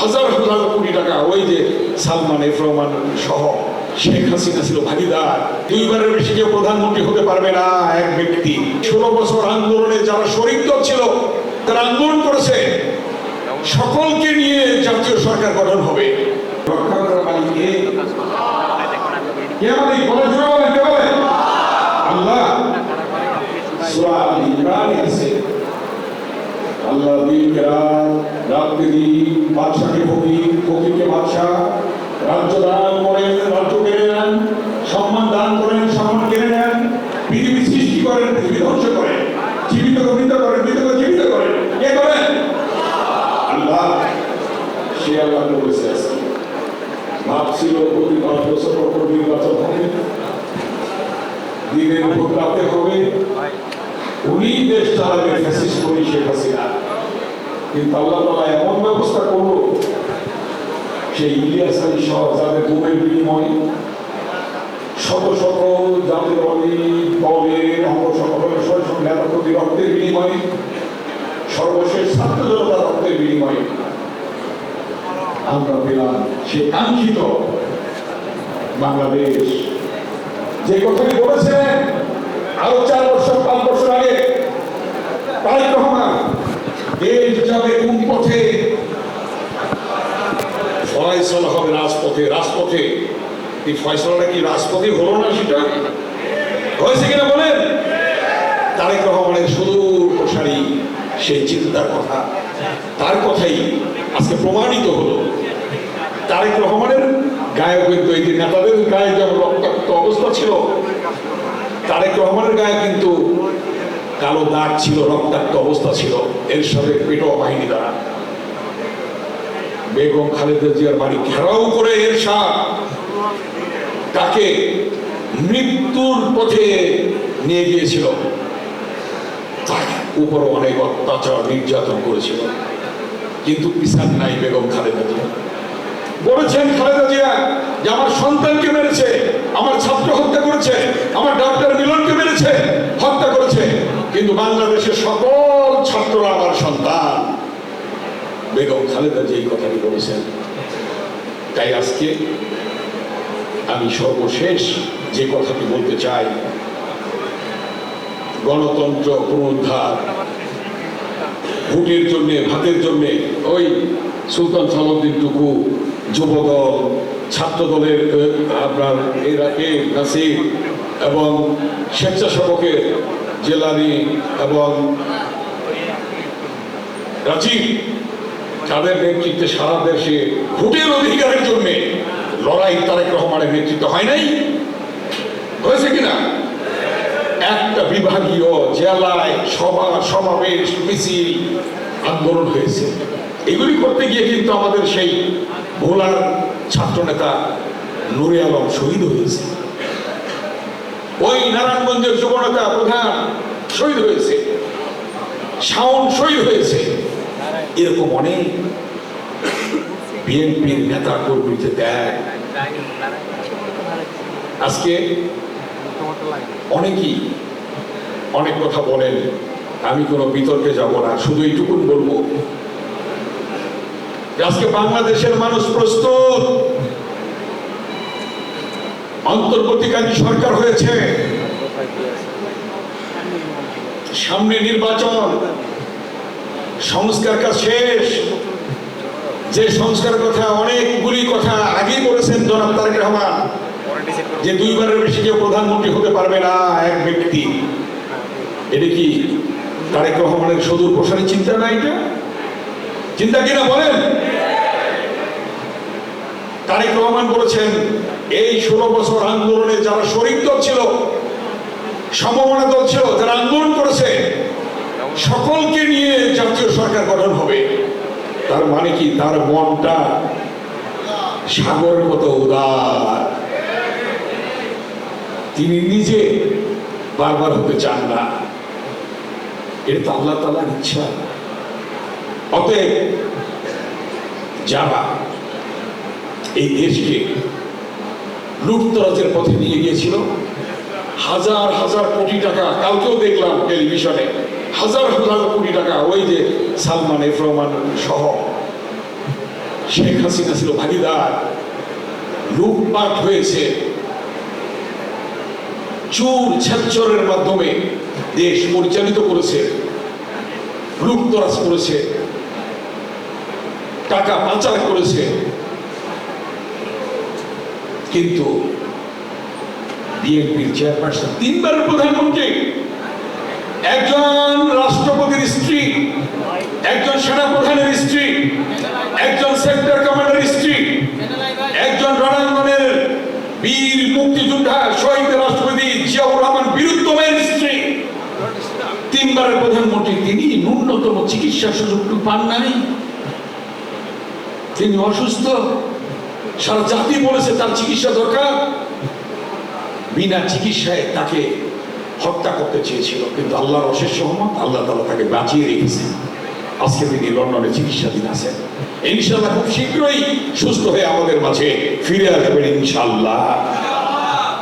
হাজার হাজার কোটি টাকা ওই যে সালমান এফ রহমান সহ শেখ হাসিনা ছিল ভাগিদার। দুইবারের বেশি কেউ প্রধানমন্ত্রী হতে পারবে না এক ব্যক্তি। ষোলো বছর আন্দোলনে যারা শরিক ছিল, তারা আন্দোলন করেছে। সকলকে নিয়ে জাতীয় সরকার গঠন হবে? আল্লাহ। আল্লাহ দিন রাত রাত্রি দিন বাদশাকে ফকির ফকিরকে বাদশাহ। রাজ্য দান করেন, রাজ্য কেড়ে নেন, সম্মান দান করেন, সম্মান কেড়ে নেন। পৃথিবী সৃষ্টি করেন, পৃথিবী ধ্বংস করেন। জীবিত মৃত করেন মৃতকে জীবিত করেন। কে করেন? আল্লাহ। সে আল্লাহ বলেছে আজকে। ভাবছিল প্রতি পাঁচ বছর পর নির্বাচন হবে। দিনের ভোট রাতে হবে। উনি দেশ চালাবে, ফ্যাসিস্ট করি শেখ হাসিনা। কিন্তু আল্লাহ তালা এমন ব্যবস্থা করল সেই ইলিয়াস আলী সহ যাদের ঘুমের বিনিময়ে শত শত জাতীয় দলের অঙ্গ সংগঠনের শত শত প্রতি রক্তের বিনিময়ে, সর্বশেষ ছাত্র জনতা রক্তের বিনিময়ে আমরা পেলাম সে কাঙ্ক্ষিত বাংলাদেশ। যে কথাটি বলেছিলেন আরও চার বছর, পাঁচ বছর আগে তারেক রহমান দেশ যাবে কোন পথে? ফয়সলা হবে রাজপথে রাজপথে। এই ফয়সলাটা কি রাজপথে হলো না সেটা? হয়েছে কিনা বলেন? তারেক রহমানের সুদূর প্রসারী, সেই চিন্তার কথা। তার কথাই আজকে প্রমাণিত হলো। তারেক রহমানের গায়ে কিন্তু এই যে নেতাদের গায়ে যেমন রক্তাক্ত অবস্থা ছিল, তারেক রহমানের গায়ে কিন্তু কালো দাগ ছিল, রক্তাক্ত অবস্থা ছিল। এর সাথে পেটোয়া বাহিনী দ্বারা বেগম খালেদা জিয়ার বাড়ি ঘেরাও করে এর তাকে মৃত্যুর পথে নিয়ে গিয়েছিল। উপর অনেক অত্যাচার, নির্যাতন করেছিল। কিন্তু পিসান নাই বেগম খালেদা জিয়া। বলেছেন খালেদা জিয়া যে আমার সন্তানকে মেরেছে, আমার ছাত্র হত্যা করেছে, আমার ডাক্তার মিলনকে মেরেছে, হত্যা করেছে। কিন্তু বাংলাদেশের সকল ছাত্ররা আমার সন্তান। বেগম খালেদা যে এই কথাটি বলেছেন, তাই আজকে আমি সর্বশেষ যে কথাটি বলতে চাই, গণতন্ত্র পুনরুদ্ধার, ভোটের জন্যে, ভাতের জন্যে, ওই সুলতান সালাউদ্দিন টুকু যুবদল ছাত্র দলের আপনার এরা এ নাসির এবং স্বেচ্ছাসেবকের জেলানি এবং রাজীব তাদের নেতৃত্বে সারা দেশে ভোটের অধিকারের জন্য লড়াই তারেক রহমানের নেতৃত্ব হয় নাই, হয়েছে কিনা? একটা বিভাগীয় জেলায় সভা, সমাবেশ, মিছিল, আন্দোলন হয়েছে। এগুলি করতে গিয়ে কিন্তু আমাদের সেই ভোলার ছাত্রনেতা নুরে আলম শহীদ হয়েছে। ওই নারায়ণগঞ্জের যুবনেতা প্রধান শহীদ হয়েছে। শাওন শহীদ হয়েছে। এরকম অনেক বিএনপির নেতা কর্মীতে দেয় আজকে অনেকেই অনেক কথা বলেন, আমি কোনো বিতর্কে যাব না, শুধু এইটুকুন বলব। আজকে বাংলাদেশের মানুষ প্রস্তুত। অন্তর্বর্তীকালীন সরকার হয়েছে। সামনে নির্বাচন, সংস্কার কাজ শেষ। যে সংস্কার কথা, অনেকগুলি কথা আগেই বলেছেন জনাব তারেক রহমান, যে দুইবারের বেশি কেউ প্রধানমন্ত্রী হতে পারবে না এক ব্যক্তি। এটা কি তারেক রহমানের সুদূর প্রসারী চিন্তা না এটা? চিন্তা কিনা বলেন? তারেক রহমান বলেছেন এই ষোলো বছর আন্দোলনে যারা শরিক দল ছিল, সমমনা দল ছিল, যারা আন্দোলন করেছে, সকলকে নিয়ে জাতীয় সরকার গঠন হবে। তার মানে কি? তার মনটা সাগরের মতো উদার। তিনি নিজে বারবার হতে চান না। এটা তো আল্লাহ তালার ইচ্ছা। অতএব যারা এই দেশকে লুটতরাজের পথে নিয়ে গিয়েছিল। হাজার হাজার কোটি টাকা, কালকেও দেখলাম টেলিভিশনে, হাজার হাজার কোটি টাকা, ওই যে সালমান এফ রহমান সহ। শেখ হাসিনা ছিল ভাগিদার, লুটপাট হয়েছে। চুর ছেচ্চরের মাধ্যমে দেশ পরিচালিত করেছে, লুটতরাজ করেছে, টাকা পাচার করেছে। কিন্তু বিএনপির চেয়ারপারসন তিনবারের প্রধানমন্ত্রী। একজন রাষ্ট্রপতির স্ত্রী, একজন সেনাপ্রধানের স্ত্রী, একজন সেক্টর কমান্ডার স্ত্রী, একজন রণাঙ্গনের বীর মুক্তিযোদ্ধা, শহীদ রাষ্ট্রপতি জিয়াউর রহমান বীরুত্তমের স্ত্রী। তিনবারের প্রধানমন্ত্রী, তিনি ন্যূনতম চিকিৎসা সুযোগটুকু পান নাই। তিনি অসুস্থ। সারা জাতি বলেছে তার চিকিৎসা দরকার। বিনা চিকিৎসায় তাকে হত্যা করতে চেয়েছিল। কিন্তু আল্লাহর অশেষ সহমত আল্লাহ তালা তাকে বাঁচিয়ে রেখেছে। আজকে তিনি লন্ডনে চিকিৎসাধীন আছেন। ইনশাল্লাহ খুব শীঘ্রই সুস্থ হয়ে আমাদের মাঝে ফিরে আসবেন ইনশাল্লাহ